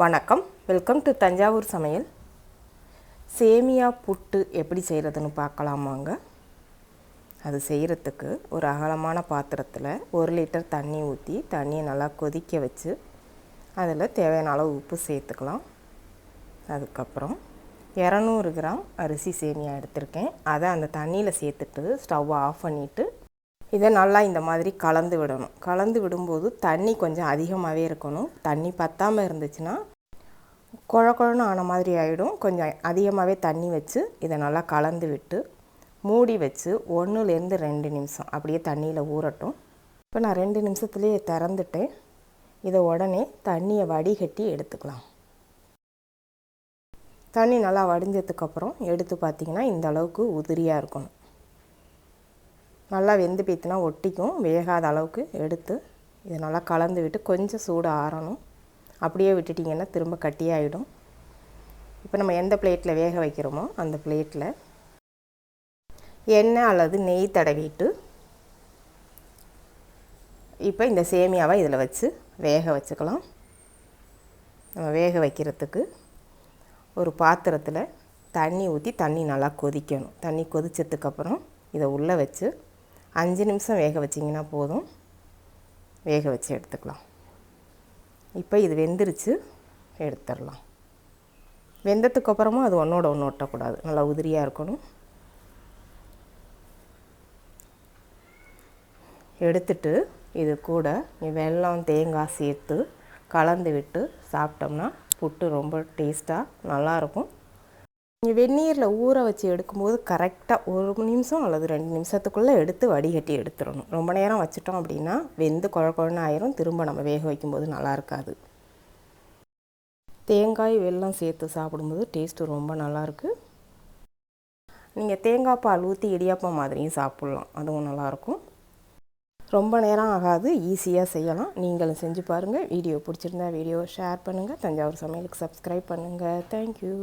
வணக்கம். Welcome to Thanjavur சமையல். சேமியா புட்டு எப்படி செய்கிறதுன்னு பார்க்கலாமாங்க அது செய்கிறதுக்கு ஒரு அகலமான பாத்திரத்தில் ஒரு லிட்டர் தண்ணி ஊற்றி தண்ணியை நல்லா கொதிக்க வச்சு அதில் தேவையான அளவு உப்பு சேர்த்துக்கலாம். அதுக்கப்புறம் இரநூறு கிராம் அரிசி சேமியா எடுத்திருக்கேன். அதை அந்த தண்ணியில் சேர்த்துட்டு ஸ்டவ்வை ஆஃப் பண்ணிவிட்டு இதை நல்லா இந்த மாதிரி கலந்து விடணும். கலந்து விடும்போது தண்ணி கொஞ்சம் அதிகமாகவே இருக்கணும். தண்ணி பத்தாமல் இருந்துச்சுன்னா குழ குழன்னு ஆன மாதிரி ஆகிடும் கொஞ்சம் அதிகமாகவே தண்ணி வச்சு இதை நல்லா கலந்து விட்டு மூடி வச்சு ஒன்றுலேருந்து ரெண்டு நிமிஷம் அப்படியே தண்ணியில் ஊறட்டும். இப்போ நான் ரெண்டு நிமிஷத்துலேயே திறந்துட்டேன். இதை உடனே தண்ணியை வடிகட்டி எடுத்துக்கலாம். தண்ணி நல்லா வடிஞ்சதுக்கப்புறம் எடுத்து பார்த்திங்கன்னா இந்த அளவுக்கு உதிரியாக இருக்கணும். நல்லா வெந்து பீத்துனா ஒட்டிக்கும் வேகாத அளவுக்கு எடுத்து இதை நல்லா கலந்து விட்டு கொஞ்சம் சூடு ஆறணும். அப்படியே விட்டுட்டிங்கன்னா திரும்ப கட்டியாகிடும் இப்போ நம்ம எந்த பிளேட்டில் வேக வைக்கிறோமோ அந்த பிளேட்டில் எண்ணெய் அல்லது நெய் தடவிட்டு இப்போ இந்த சேமியாவை இதில் வச்சு வேக வச்சுக்கலாம். நம்ம வேக வைக்கிறதுக்கு ஒரு பாத்திரத்தில் தண்ணி ஊற்றி தண்ணி நல்லா கொதிக்கணும். தண்ணி கொதித்ததுக்கப்புறம் இதை உள்ளே வச்சு அஞ்சு நிமிஷம் வேக வச்சிங்கன்னா போதும். வேக வச்சு எடுத்துக்கலாம். இப்போ இது வெந்துருச்சு எடுத்துடலாம். வெந்ததுக்கு அப்புறமும் அது ஒன்றோட ஒன்று ஒட்டக்கூடாது. நல்லா உதிரியாக இருக்கணும். எடுத்துட்டு இது கூட வெல்லம் தேங்காய் சேர்த்து கலந்து விட்டு சாப்பிட்டோம்னா புட்டு ரொம்ப டேஸ்ட்டாக நல்லாயிருக்கும். நீங்கள் வெந்நீரில் ஊற வச்சு எடுக்கும்போது கரெக்டாக ஒரு நிமிஷம் அல்லது ரெண்டு நிமிஷத்துக்குள்ளே எடுத்து வடிகட்டி எடுத்துடணும். ரொம்ப நேரம் வச்சுட்டோம் அப்படின்னா வெந்து குழ குழன்னு ஆயிரும். திரும்ப நம்ம வேக வைக்கும்போது நல்லா இருக்காது. தேங்காய் வெல்லம் சேர்த்து சாப்பிடும்போது டேஸ்ட்டு ரொம்ப நல்லாயிருக்கு நீங்கள் தேங்காய் பால் ஊற்றி இடியாப்பம் மாதிரியும் சாப்பிட்லாம். அதுவும் நல்லாயிருக்கும் ரொம்ப நேரம் ஆகாது. ஈஸியாக செய்யலாம். நீங்களும் செஞ்சு பாருங்கள் வீடியோ பிடிச்சிருந்தா வீடியோ ஷேர் பண்ணுங்கள் தஞ்சாவூர் சமையலுக்கு சப்ஸ்கிரைப் பண்ணுங்கள் தேங்க்யூ